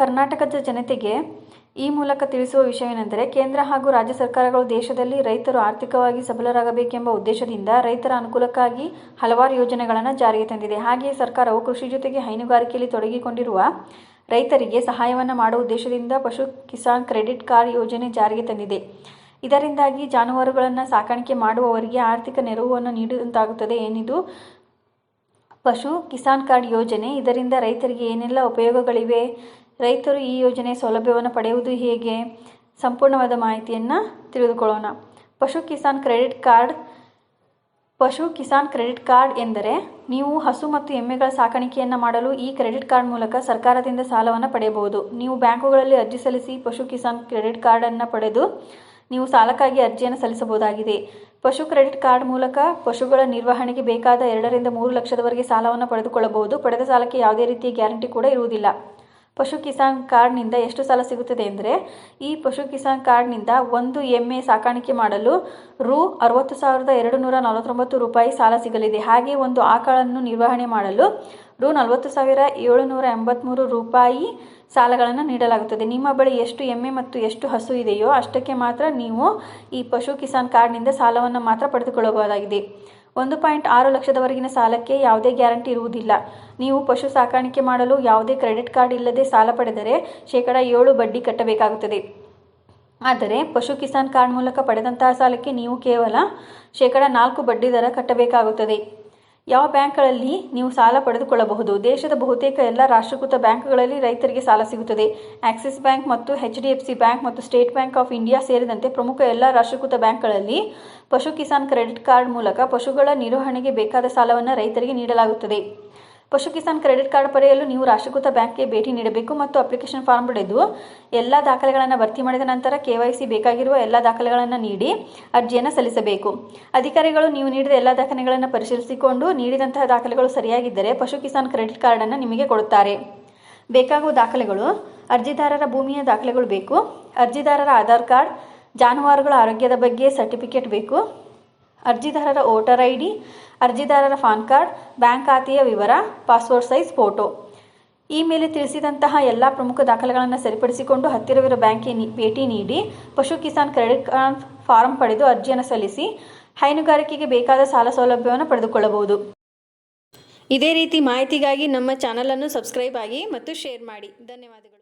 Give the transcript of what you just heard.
ಕರ್ನಾಟಕದ ಜನತೆಗೆ ಈ ಮೂಲಕ ತಿಳಿಸುವ ವಿಷಯವೇನೆಂದರೆ ಕೇಂದ್ರ ಹಾಗೂ ರಾಜ್ಯ ಸರ್ಕಾರಗಳು ದೇಶದಲ್ಲಿ ರೈತರು ಆರ್ಥಿಕವಾಗಿ ಸಬಲರಾಗಬೇಕೆಂಬ ಉದ್ದೇಶದಿಂದ ರೈತರ ಅನುಕೂಲಕ್ಕಾಗಿ ಹಲವಾರು ಯೋಜನೆಗಳನ್ನು ಜಾರಿಗೆ ತಂದಿದೆ. ಹಾಗೆಯೇ ಸರ್ಕಾರವು ಕೃಷಿ ಜೊತೆಗೆ ಹೈನುಗಾರಿಕೆಯಲ್ಲಿ ತೊಡಗಿಕೊಂಡಿರುವ ರೈತರಿಗೆ ಸಹಾಯವನ್ನು ಮಾಡುವ ಉದ್ದೇಶದಿಂದ ಪಶು ಕಿಸಾನ್ ಕ್ರೆಡಿಟ್ ಕಾರ್ಡ್ ಯೋಜನೆ ಜಾರಿಗೆ ತಂದಿದೆ. ಇದರಿಂದಾಗಿ ಜಾನುವಾರುಗಳನ್ನು ಸಾಕಾಣಿಕೆ ಮಾಡುವವರಿಗೆ ಆರ್ಥಿಕ ನೆರವನ್ನು ನೀಡಿದಂತಾಗುತ್ತದೆ ಏನಿದು? ಪಶು ಕಿಸಾನ್ ಕಾರ್ಡ್ ಯೋಜನೆ. ಇದರಿಂದ ರೈತರಿಗೆ ಏನೆಲ್ಲ ಉಪಯೋಗಗಳಿವೆ? ರೈತರು ಈ ಯೋಜನೆಯ ಸೌಲಭ್ಯವನ್ನು ಪಡೆಯುವುದು ಹೇಗೆ? ಸಂಪೂರ್ಣವಾದ ಮಾಹಿತಿಯನ್ನು ತಿಳಿದುಕೊಳ್ಳೋಣ. ಪಶು ಕಿಸಾನ್ ಕ್ರೆಡಿಟ್ ಕಾರ್ಡ್, ಪಶು ಕಿಸಾನ್ ಕ್ರೆಡಿಟ್ ಕಾರ್ಡ್ ಎಂದರೆ ನೀವು ಹಸು ಮತ್ತು ಎಮ್ಮೆಗಳ ಸಾಕಾಣಿಕೆಯನ್ನು ಮಾಡಲು ಈ ಕ್ರೆಡಿಟ್ ಕಾರ್ಡ್ ಮೂಲಕ ಸರ್ಕಾರದಿಂದ ಸಾಲವನ್ನು ಪಡೆಯಬಹುದು. ನೀವು ಬ್ಯಾಂಕುಗಳಲ್ಲಿ ಅರ್ಜಿ ಸಲ್ಲಿಸಿ ಪಶು ಕಿಸಾನ್ ಕ್ರೆಡಿಟ್ ಕಾರ್ಡನ್ನು ಪಡೆದು ನೀವು ಸಾಲಕ್ಕಾಗಿ ಅರ್ಜಿಯನ್ನು ಸಲ್ಲಿಸಬಹುದಾಗಿದೆ. ಪಶು ಕ್ರೆಡಿಟ್ ಕಾರ್ಡ್ ಮೂಲಕ ಪಶುಗಳ ನಿರ್ವಹಣೆಗೆ ಬೇಕಾದ ಎರಡರಿಂದ ಮೂರು ಲಕ್ಷದವರೆಗೆ ಸಾಲವನ್ನು ಪಡೆದುಕೊಳ್ಳಬಹುದು. ಪಡೆದ ಸಾಲಕ್ಕೆ ಯಾವುದೇ ರೀತಿಯ ಗ್ಯಾರಂಟಿ ಕೂಡ ಇರುವುದಿಲ್ಲ. ಪಶು ಕಿಸಾನ್ ಕಾರ್ಡ್ನಿಂದ ಎಷ್ಟು ಸಾಲ ಸಿಗುತ್ತದೆ ಅಂದರೆ ಈ ಪಶು ಕಿಸಾನ್ ಕಾರ್ಡ್ನಿಂದ ಒಂದು ಎಮ್ಮೆ ಸಾಕಾಣಿಕೆ ಮಾಡಲು ರು ಅರವತ್ತು ಸಾವಿರದ ಎರಡು ನೂರ ನಲವತ್ತೊಂಬತ್ತು ರೂಪಾಯಿ ಸಾಲ ಸಿಗಲಿದೆ. ಹಾಗೆ ಒಂದು ಆಕಳನ್ನು ನಿರ್ವಹಣೆ ಮಾಡಲು ರು ನಲವತ್ತು ಸಾವಿರ ಏಳುನೂರ ಎಂಬತ್ತ್ಮೂರು ರೂಪಾಯಿ ಸಾಲಗಳನ್ನು ನೀಡಲಾಗುತ್ತದೆ. ನಿಮ್ಮ ಬಳಿ ಎಷ್ಟು ಎಮ್ಮೆ ಮತ್ತು ಎಷ್ಟು ಹಸು ಇದೆಯೋ ಅಷ್ಟಕ್ಕೆ ಮಾತ್ರ ನೀವು ಈ ಪಶು ಕಿಸಾನ್ ಕಾರ್ಡ್ನಿಂದ ಸಾಲವನ್ನು ಮಾತ್ರ ಪಡೆದುಕೊಳ್ಳಬಹುದಾಗಿದೆ. ಒಂದು ಪಾಯಿಂಟ್ ಆರು ಲಕ್ಷದವರೆಗಿನ ಸಾಲಕ್ಕೆ ಯಾವುದೇ ಗ್ಯಾರಂಟಿ ಇರುವುದಿಲ್ಲ. ನೀವು ಪಶು ಸಾಕಾಣಿಕೆ ಮಾಡಲು ಯಾವುದೇ ಕ್ರೆಡಿಟ್ ಕಾರ್ಡ್ ಇಲ್ಲದೆ ಸಾಲ ಪಡೆದರೆ ಶೇಕಡ ಏಳು ಬಡ್ಡಿ ಕಟ್ಟಬೇಕಾಗುತ್ತದೆ. ಆದರೆ ಪಶು ಕಿಸಾನ್ ಕಾರ್ಡ್ ಮೂಲಕ ಪಡೆದಂತಹ ಸಾಲಕ್ಕೆ ನೀವು ಕೇವಲ ಶೇಕಡ ನಾಲ್ಕು ಬಡ್ಡಿ ದರ ಕಟ್ಟಬೇಕಾಗುತ್ತದೆ. ಯಾವ ಬ್ಯಾಂಕ್ಗಳಲ್ಲಿ ನೀವು ಸಾಲ ಪಡೆದುಕೊಳ್ಳಬಹುದು? ದೇಶದ ಬಹುತೇಕ ಎಲ್ಲ ರಾಷ್ಟ್ರೀಕೃತ ಬ್ಯಾಂಕ್ಗಳಲ್ಲಿ ರೈತರಿಗೆ ಸಾಲ ಸಿಗುತ್ತದೆ. ಆಕ್ಸಿಸ್ ಬ್ಯಾಂಕ್ ಮತ್ತು H D F C Bank ಮತ್ತು ಸ್ಟೇಟ್ ಬ್ಯಾಂಕ್ ಆಫ್ ಇಂಡಿಯಾ ಸೇರಿದಂತೆ ಪ್ರಮುಖ ಎಲ್ಲ ರಾಷ್ಟ್ರೀಕೃತ ಬ್ಯಾಂಕ್ಗಳಲ್ಲಿ ಪಶು ಕಿಸಾನ್ ಕ್ರೆಡಿಟ್ ಕಾರ್ಡ್ ಮೂಲಕ ಪಶುಗಳ ನಿರ್ವಹಣೆಗೆ ಬೇಕಾದ ಸಾಲವನ್ನು ರೈತರಿಗೆ ನೀಡಲಾಗುತ್ತದೆ. ಪಶು ಕಿಸಾನ್ ಕ್ರೆಡಿಟ್ ಕಾರ್ಡ್ ಪಡೆಯಲು ನೀವು ರಾಷ್ಟ್ರೀಕೃತ ಬ್ಯಾಂಕ್ಗೆ ಭೇಟಿ ನೀಡಬೇಕು ಮತ್ತು ಅಪ್ಲಿಕೇಶನ್ ಫಾರ್ಮ್ ಪಡೆದು ಎಲ್ಲ ದಾಖಲೆಗಳನ್ನು ಭರ್ತಿ ಮಾಡಿದ ನಂತರ ಕೆ ವೈ ಸಿ ಬೇಕಾಗಿರುವ ಎಲ್ಲ ದಾಖಲೆಗಳನ್ನು ನೀಡಿ ಅರ್ಜಿಯನ್ನು ಸಲ್ಲಿಸಬೇಕು. ಅಧಿಕಾರಿಗಳು ನೀವು ನೀಡಿದ ಎಲ್ಲ ದಾಖಲೆಗಳನ್ನು ಪರಿಶೀಲಿಸಿಕೊಂಡು ನೀಡಿದಂತಹ ದಾಖಲೆಗಳು ಸರಿಯಾಗಿದ್ದರೆ ಪಶು ಕಿಸಾನ್ ಕ್ರೆಡಿಟ್ ಕಾರ್ಡನ್ನು ನಿಮಗೆ ಕೊಡುತ್ತಾರೆ. ಬೇಕಾಗುವ ದಾಖಲೆಗಳು, ಅರ್ಜಿದಾರರ ಭೂಮಿಯ ದಾಖಲೆಗಳು ಬೇಕು, ಅರ್ಜಿದಾರರ ಆಧಾರ್ ಕಾರ್ಡ್, ಜಾನುವಾರುಗಳ ಆರೋಗ್ಯದ ಬಗ್ಗೆ ಸರ್ಟಿಫಿಕೇಟ್ ಬೇಕು, ಅರ್ಜಿದಾರರ ವೋಟರ್ ಐ ಡಿ ಅರ್ಜಿದಾರರ ಪಾನ್ ಕಾರ್ಡ್, ಬ್ಯಾಂಕ್ ಖಾತೆಯ ವಿವರ ಪಾಸ್ಪೋರ್ಟ್ ಸೈಜ್ ಫೋಟೋ. ಈ ಮೇಲೆ ತಿಳಿಸಿದಂತಹ ಎಲ್ಲ ಪ್ರಮುಖ ದಾಖಲೆಗಳನ್ನು ಸರಿಪಡಿಸಿಕೊಂಡು ಹತ್ತಿರವಿರುವ ಬ್ಯಾಂಕಿಗೆ ಭೇಟಿ ನೀಡಿ ಪಶು ಕಿಸಾನ್ ಕ್ರೆಡಿಟ್ ಕಾರ್ಡ್ ಫಾರಂ ಪಡೆದು ಅರ್ಜಿಯನ್ನು ಸಲ್ಲಿಸಿ ಹೈನುಗಾರಿಕೆಗೆ ಬೇಕಾದ ಸಾಲ ಸೌಲಭ್ಯವನ್ನು ಪಡೆದುಕೊಳ್ಳಬಹುದು. ಇದೇ ರೀತಿ ಮಾಹಿತಿಗಾಗಿ ನಮ್ಮ ಚಾನಲನ್ನು ಸಬ್ಸ್ಕ್ರೈಬ್ ಆಗಿ ಮತ್ತು ಶೇರ್ ಮಾಡಿ. ಧನ್ಯವಾದಗಳು.